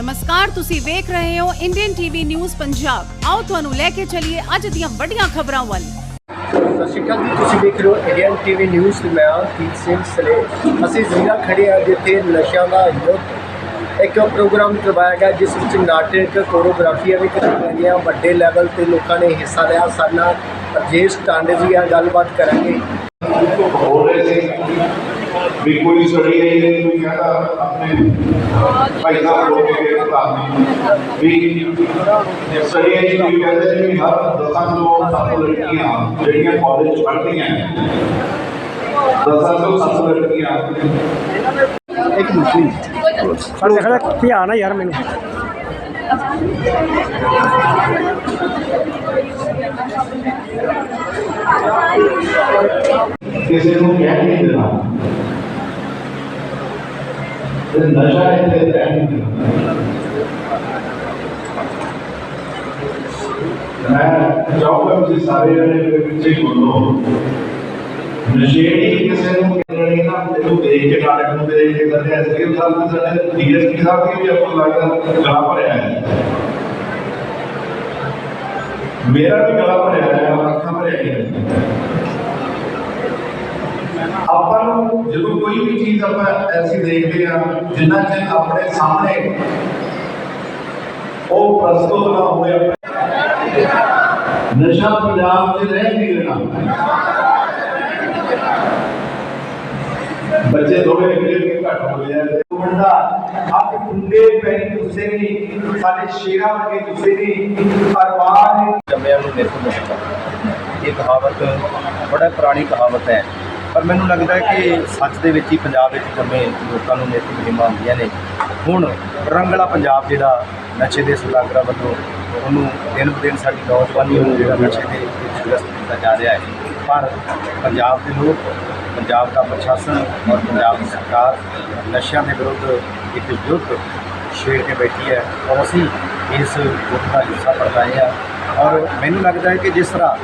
ਨਮਸਕਾਰ ਤੁਸੀਂ ਵੇਖ ਰਹੇ ਹੋ ਇੰਡੀਅਨ ਟੀਵੀ ਨਿਊਜ਼ ਪੰਜਾਬ ਆਓ ਤੁਹਾਨੂੰ ਲੈ ਕੇ ਚੱਲੀਏ ਅੱਜ ਦੀਆਂ ਵੱਡੀਆਂ ਖਬਰਾਂ ਵੱਲ। ਸਤਿ ਸ਼੍ਰੀ ਅਕਾਲ ਜੀ ਤੁਸੀਂ ਦੇਖ ਰਹੇ ਹੋ ਇੰਡੀਅਨ ਟੀਵੀ ਨਿਊਜ਼ ਤੇ ਮੈਂ ਹਾਂ ਕੀਤ ਸਿੰਘ ਸਲੇ ਅਸੀਂ ਜ਼ਿਲ੍ਹਾ ਖੜੇ ਹਾਂ ਜਿੱਥੇ ਨਸ਼ਿਆਂ ਦਾ ਯੁੱਧ ਇੱਕ ਪ੍ਰੋਗਰਾਮ ਕਰਵਾਇਆ ਗਿਆ ਜਿਸ ਵਿੱਚ ਨਾਟਕ ਕੋਰੀਓਗ੍ਰਾਫੀਆਂ ਵੀ ਕਰਵਾਈਆਂ ਗਈਆਂ। ਵੱਡੇ ਲੈਵਲ ਤੇ ਲੋਕਾਂ ਨੇ ਹਿੱਸਾ ਲਿਆ। ਸਾਡੇ ਅਜੇਸ਼ ਟਾਂਡੇ ਜੀ ਆ ਗੱਲਬਾਤ ਕਰਾਂਗੇ। ਹੋ ਰਹੇ ਸੀ ਵੀ ਕੋਈ ਸੜੀ ਨਹੀਂ ਹੈ ਕੋਈ ਕਹਿੰਦਾ ਆਪਣੇ ਭਾਈ ਸਾਹਿਬ ਹੋ ਕੇ ਗ੍ਰਿਫਤਾਰ ਵੀ ਸੜੀ ਨਹੀਂ ਕੋਈ ਕਹਿੰਦੇ ਵੀ ਹਰ ਦਸਾਂ ਤੋਂ ਸੱਤ ਲੜਕੀਆਂ ਜਿਹੜੀਆਂ ਕਾਲਜ ਪੜ੍ਹਦੀਆਂ ਦਸਾਂ ਤੋਂ ਸੱਤ ਲੜਕੀਆਂ। ਇੱਕ ਮਿੰਟ ਪਰ ਦੇਖਦਾ ਧਿਆਨ ਆ ਯਾਰ ਮੈਨੂੰ? ਕਿਸੇ ਨੂੰ ਕਹਿ ਨਹੀਂ ਦੇਣਾ ਤੇ ਨਸ਼ਾ ਇੱਥੇ ਰਹਿ ਨਹੀਂ ਦੇਣਾ ਮੈਂ ਚਾਹੁੰਦਾ ਕਿ ਸਾਰੇ ਜਣੇ ਮੇਰੇ ਪਿੱਛੇ ਬੋਲੋ ਨਸ਼ੇੜੀ ਕਿਸੇ ਨੂੰ ਕਹਿਣੀ ਨਾ ਤੈਨੂੰ ਦੇਖ ਕੇ ਨਾਟਕ ਨੂੰ ਦੇਖ ਕੇ ਸਾਡੇ ਐਸਕੇ ਸਾਹਿਬ ਤੇ ਸਾਡੇ ਡੀਐਸਪੀ ਸਾਹਿਬ ਦੀ ਵੀ ਆਪਾਂ ਲੱਗਦਾ ਗਲਾ ਭਰਿਆ ਹੈ ਮੇਰਾ ਵੀ ਗਲਾ ਭਰਿਆ ਹੈ ਅੱਖਾਂ ਭਰਿਆ ਹੈ ਆਪਾਂ ਨੂੰ ਜਦੋਂ ਕੋਈ ਵੀ ਚੀਜ਼ ਆਪਾਂ ਐਸੀ ਦੇਖਦੇ ਆ ਜਿੰਨਾ ਚਿਰ ਆਪਣੇ ਸਾਹਮਣੇ ਉਹ ਪ੍ਰਸਤੁਤ ਨਾ ਹੋਵੇ ਨਸ਼ਾ ਪੰਜਾਬ 'ਚ ਰਹਿ ਨਹੀਂ ਰਹਿਣਾ ਬੱਚੇ ਥੋੜੇ ਜਿਹੇ ਘੱਟ ਹੋ ਗਏ ਮੁੰਡਾ ਆਪ ਕੁੰਡੇ ਪੈਰੀ ਤੁਸੀਂ ਨਹੀਂ, ਸਾਡੇ ਸ਼ੇਰਾਂ ਵਰਗੇ ਤੁਸੀਂ ਨਹੀਂ ਅਰਮਾਨ ਨੇ। ਨੂੰ ਨਿਰਖ ਇਹ ਕਹਾਵਤ ਬੜਾ ਪੁਰਾਣੀ ਕਹਾਵਤ ਹੈ। ਪਰ ਮੈਨੂੰ ਲੱਗਦਾ ਹੈ ਕਿ ਸੱਚ ਦੇ ਵਿੱਚ ਹੀ ਪੰਜਾਬ ਵਿੱਚ ਜੰਮੇ ਲੋਕਾਂ ਨੂੰ ਨਿਰਖ ਮੁਹਿੰਮਾਂ ਹੁੰਦੀਆਂ ਨੇ। ਹੁਣ ਰੰਗਲਾ ਪੰਜਾਬ ਜਿਹੜਾ ਨਸ਼ੇ ਦੇ ਸੁਦਾਗਰਾਂ ਵੱਲੋਂ ਉਹਨੂੰ ਦਿਨ ਬ ਦਿਨ ਸਾਡੀ ਨੌਜਵਾਨੀ ਨੂੰ ਜਿਹੜਾ ਨਸ਼ੇ ਦੇ ਵਿੱਚ ਗ੍ਰਸਤ ਕੀਤਾ ਜਾ ਰਿਹਾ ਹੈ। ਪਰ ਪੰਜਾਬ ਦੇ ਲੋਕ, ਪੰਜਾਬ ਦਾ ਪ੍ਰਸ਼ਾਸਨ ਔਰ ਪੰਜਾਬ ਦੀ ਸਰਕਾਰ ਨਸ਼ਿਆਂ ਦੇ ਵਿਰੁੱਧ ਇੱਕ ਯੁੱਧ ਛੇੜ ਕੇ ਬੈਠੀ ਹੈ ਔਰ ਅਸੀਂ ਇਸ ਯੁੱਧ ਦਾ ਹਿੱਸਾ ਬਣ ਰਹੇ ਹਾਂ ਔਰ ਮੈਨੂੰ ਲੱਗਦਾ ਹੈ ਕਿ ਜਿਸ ਤਰ੍ਹਾਂ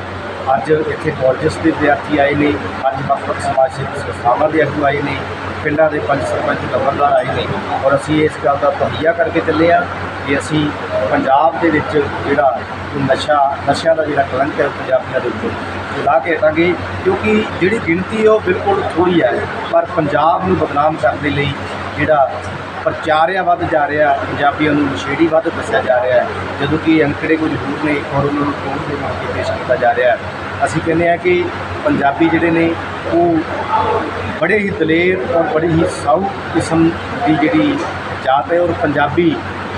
ਅੱਜ ਇੱਥੇ ਕਾਲਜਸ ਦੇ ਵਿਦਿਆਰਥੀ ਆਏ ਨੇ, ਅੱਜ ਵੱਖ ਵੱਖ ਸਮਾਜ ਸੇਵੀ ਸੰਸਥਾਵਾਂ ਦੇ ਆਗੂ ਆਏ ਨੇ, ਪਿੰਡਾਂ ਦੇ ਪੰਚ ਸਰਪੰਚ ਗਵਰਨਰ ਆਏ ਨੇ ਔਰ ਅਸੀਂ ਇਸ ਗੱਲ ਦਾ ਤਹਈਆ ਕਰਕੇ ਚੱਲੇ ਆ ਕਿ ਅਸੀਂ ਪੰਜਾਬ ਦੇ ਵਿੱਚ ਜਿਹੜਾ ਨਸ਼ਾ, ਨਸ਼ਿਆਂ ਦਾ ਜਿਹੜਾ ਕਲੰਕ ਹੈ ਉਹ ਪੰਜਾਬੀਆਂ ਦੇ ਉੱਤੇ ਲਾ ਕੇ ਹਟਾਂਗੇ ਕਿਉਂਕਿ ਜਿਹੜੀ ਗਿਣਤੀ ਹੈ ਉਹ ਬਿਲਕੁਲ ਥੋੜੀ ਹੈ, ਪਰ ਪੰਜਾਬ ਨੂੰ ਬਦਨਾਮ ਕਰਨ ਦੇ ਲਈ ਜਿਹੜਾ ਪ੍ਰਚਾਰਿਆ ਵੱਧ ਜਾ ਰਿਹਾ ਪੰਜਾਬੀਆਂ ਨੂੰ ਨਸ਼ੇੜੀ ਵੱਧ ਦੱਸਿਆ ਜਾ ਰਿਹਾ ਜਦੋਂ ਕਿ ਅੰਕੜੇ ਕੁਝ ਹੋਰ ਨੇ ਔਰ ਉਹਨਾਂ ਨੂੰ ਕੋਰਟ ਦੇ ਮੌਕੇ ਪੇਸ਼ ਕੀਤਾ ਜਾ ਰਿਹਾ ਅਸੀਂ ਕਹਿੰਦੇ ਆ ਕਿ ਪੰਜਾਬੀ ਜਿਹੜੇ ਨੇ, ਉਹ ਬੜੇ ਹੀ ਦਲੇਰ ਔਰ ਬੜੀ ਹੀ ਸਾਊ ਕਿਸਮ ਦੀ ਜਿਹੜੀ ਜਾਤ ਹੈ ਔਰ ਪੰਜਾਬੀ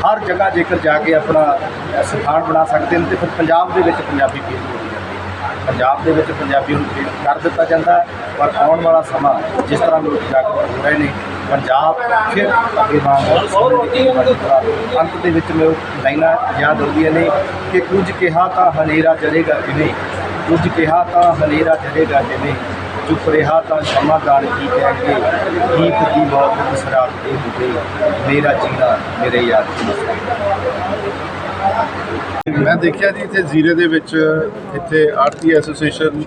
ਹਰ ਜਗ੍ਹਾ ਜੇਕਰ ਜਾ ਕੇ ਆਪਣਾ ਸਥਾਨ ਬਣਾ ਸਕਦੇ ਨੇ, ਤੇ ਫਿਰ ਪੰਜਾਬ ਦੇ ਵਿੱਚ ਪੰਜਾਬੀ ਫੇਲ ਹੋ ਜਾਂਦੀ ਹੈ। ਪੰਜਾਬ ਦੇ ਵਿੱਚ ਪੰਜਾਬੀ ਨੂੰ ਫੇਲ ਕਰ ਦਿੱਤਾ ਜਾਂਦਾ ਪਰ ਆਉਣ ਵਾਲਾ ਸਮਾਂ ਜਿਸ ਤਰ੍ਹਾਂ ਲੋਕ ਜਾਗਰੂਕ ਹੋ ਰਹੇ ਨੇ ਪੰਜਾਬ ਫਿਰ ਅੱਗੇ ਵਾਂਗ ਅੰਤ ਦੇ ਵਿੱਚ ਮੈਂ ਲਾਈਨਾਂ ਯਾਦ ਆਉਂਦੀਆਂ ਨੇ ਕਿ ਕੁਝ ਕਿਹਾ ਤਾਂ ਹਨੇਰਾ ਜਰੇਗਾ ਜਿਵੇਂ ਕੁਝ ਕਿਹਾ ਤਾਂ ਹਨੇਰਾ ਜਰੇਗਾ ਜਿਵੇਂ ਚੁੱਪ ਰਿਹਾ ਤਾਂ ਸਮਾਧਾਨ ਕੀ ਕਹਿਣਗੇ ਗੀਤ ਦੀ ਮੌਤ ਬਸਰਾਤ ਤੇ ਹੁੰਦੇ ਮੇਰਾ ਜੀਣਾ ਮੇਰੇ ਯਾਰ ਦੀ ਮੈਂ ਦੇਖਿਆ ਜੀ ਇੱਥੇ ਜ਼ੀਰੇ ਦੇ ਵਿੱਚ ਇੱਥੇ ਆਰਤੀ ਐਸੋਸੀਏਸ਼ਨ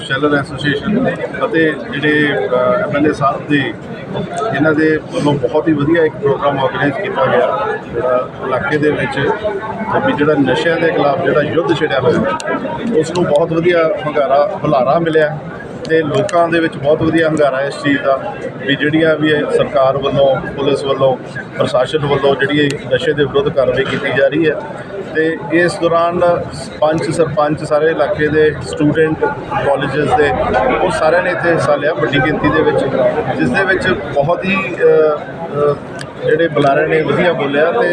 ਸ਼ੈਲਰ ਐਸੋਸੀਏਸ਼ਨ ਅਤੇ ਜਿਹੜੇ ਐਮਐਲਏ ਸਾਹਿਬ ਦੇ ਇਹਨਾਂ ਦੇ ਵੱਲੋਂ ਬਹੁਤ ਹੀ ਵਧੀਆ ਇੱਕ ਪ੍ਰੋਗਰਾਮ ਆਰਗੇਨਾਈਜ਼ ਕੀਤਾ ਗਿਆ। ਜਿਹੜਾ ਇਲਾਕੇ ਦੇ ਵਿੱਚ ਵੀ ਜਿਹੜਾ ਨਸ਼ਿਆਂ ਦੇ ਖਿਲਾਫ ਜਿਹੜਾ ਯੁੱਧ ਛਿੜਿਆ ਹੋਇਆ, ਉਸ ਨੂੰ ਬਹੁਤ ਵਧੀਆ ਹੰਗਾਰਾ, ਹੁਲਾਰਾ ਮਿਲਿਆ। ਤੇ ਲੋਕਾਂ ਦੇ ਵਿੱਚ ਬਹੁਤ ਵਧੀਆ ਹੰਗਾਰਾ ਇਸ ਚੀਜ਼ ਦਾ ਵੀ ਜਿਹੜੀਆਂ ਵੀ ਸਰਕਾਰ ਵੱਲੋਂ, ਪੁਲਿਸ ਵੱਲੋਂ, ਪ੍ਰਸ਼ਾਸਨ ਵੱਲੋਂ ਜਿਹੜੀ ਨਸ਼ੇ ਦੇ ਵਿਰੁੱਧ ਕਾਰਵਾਈ ਕੀਤੀ ਜਾ ਰਹੀ ਹੈ। ਤੇ ਇਸ ਦੌਰਾਨ ਪੰਚ ਸਰਪੰਚ ਸਾਰੇ ਇਲਾਕੇ ਦੇ ਸਟੂਡੈਂਟ ਕਾਲਜਸ ਦੇ, ਉਹ ਸਾਰਿਆਂ ਨੇ ਇੱਥੇ ਹਿੱਸਾ ਲਿਆ ਵੱਡੀ ਗਿਣਤੀ ਦੇ ਵਿੱਚ, ਜਿਸ ਦੇ ਵਿੱਚ ਬਹੁਤ ਹੀ ਜਿਹੜੇ ਬੁਲਾਰੇ ਨੇ ਵਧੀਆ ਬੋਲਿਆ ਤੇ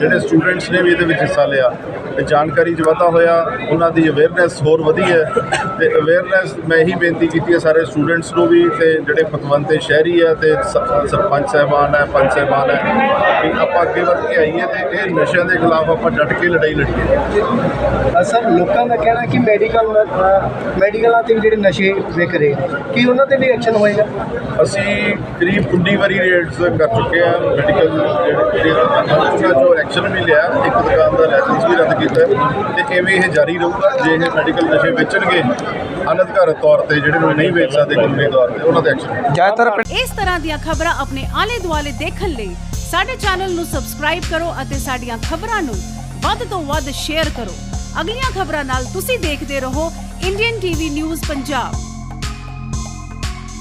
ਜਿਹੜੇ ਸਟੂਡੈਂਟਸ ਨੇ ਵੀ ਇਹਦੇ ਵਿੱਚ ਹਿੱਸਾ ਲਿਆ। ਤੇ ਜਾਣਕਾਰੀ 'ਚ ਵਾਧਾ ਹੋਇਆ ਉਹਨਾਂ ਦੀ ਅਵੇਅਰਨੈਸ ਹੋਰ ਵਧੀ ਹੈ। ਤੇ ਅਵੇਅਰਨੈਸ ਮੈਂ ਇਹੀ ਬੇਨਤੀ ਕੀਤੀ ਹੈ ਸਾਰੇ ਸਟੂਡੈਂਟਸ ਨੂੰ ਵੀ ਤੇ ਜਿਹੜੇ ਪਤਵੰਤੇ ਸ਼ਹਿਰੀ ਹੈ ਤੇ ਸਰਪੰਚ ਸਾਹਿਬਾਨ ਹੈ ਪੰਚ ਸਾਹਿਬਾਨ ਹੈ ਵੀ ਆਪਾਂ ਅੱਗੇ ਵੱਧ ਕੇ ਆਈਏ ਤੇ ਇਹ ਨਸ਼ਿਆਂ ਦੇ ਖਿਲਾਫ ਆਪਾਂ ਡਟ ਕੇ ਲੜਾਈ ਲੜੀਏ। ਅਸਲ ਲੋਕਾਂ ਦਾ ਕਹਿਣਾ ਕਿ ਮੈਡੀਕਲ ਮੈਡੀਕਲਾਂ ਤੇ ਵੀ ਜਿਹੜੇ ਨਸ਼ੇ ਵਿਕ ਰਹੇ ਕੀ ਉਹਨਾਂ ਤੇ ਵੀ ਐਕਸ਼ਨ ਹੋਏਗਾ? ਅਸੀਂ ਕਰੀਬ 19 ਵਾਰੀ ਰੇਡਸ ਕਰ ਚੁੱਕੇ ਹਾਂ। ਮੈਡੀਕਲ ਜਿਹੜੇ ਜੋ ਐਕਸ਼ਨ ਵੀ ਲਿਆ ਇੱਕ ਦੁਕਾਨ ਦਾ ਲਾਇਸੈਂਸ ਵੀ ਰੱਦ ਕੀਤਾ ਤੇ ਐਵੇਂ ਇਹ ਜਾਰੀ ਰਹੂਗਾ ਜੇ ਇਹ ਮੈਡੀਕਲ ਨਸ਼ੇ ਵੇਚਣਗੇ ਅਨਧਿਕਾਰਤ ਤੌਰ ਤੇ ਜਿਹੜੇ ਨੂੰ ਨਹੀਂ ਵੇਚ ਸਕਦੇ ਕਾਨੂੰਨੀ ਤੌਰ ਤੇ ਉਹਨਾਂ ਦੇ ਐਕਸ਼ਨ ਜ਼ਿਆਦਾਤਰ ਇਸ ਤਰ੍ਹਾਂ ਦੀਆਂ ਖਬਰਾਂ ਆਪਣੇ ਆਲੇ ਦੁਆਲੇ ਦੇਖਣ ਲਈ ਸਾਡੇ ਚੈਨਲ ਨੂੰ ਸਬਸਕ੍ਰਾਈਬ ਕਰੋ ਅਤੇ ਸਾਡੀਆਂ ਖਬਰਾਂ ਨੂੰ ਵੱਧ ਤੋਂ ਵੱਧ ਸ਼ੇਅਰ ਕਰੋ। ਅਗਲੀਆਂ ਖਬਰਾਂ ਨਾਲ ਤੁਸੀਂ ਦੇਖਦੇ ਰਹੋ ਇੰਡੀਅਨ ਟੀਵੀ ਨਿਊਜ਼ ਪੰਜਾਬ।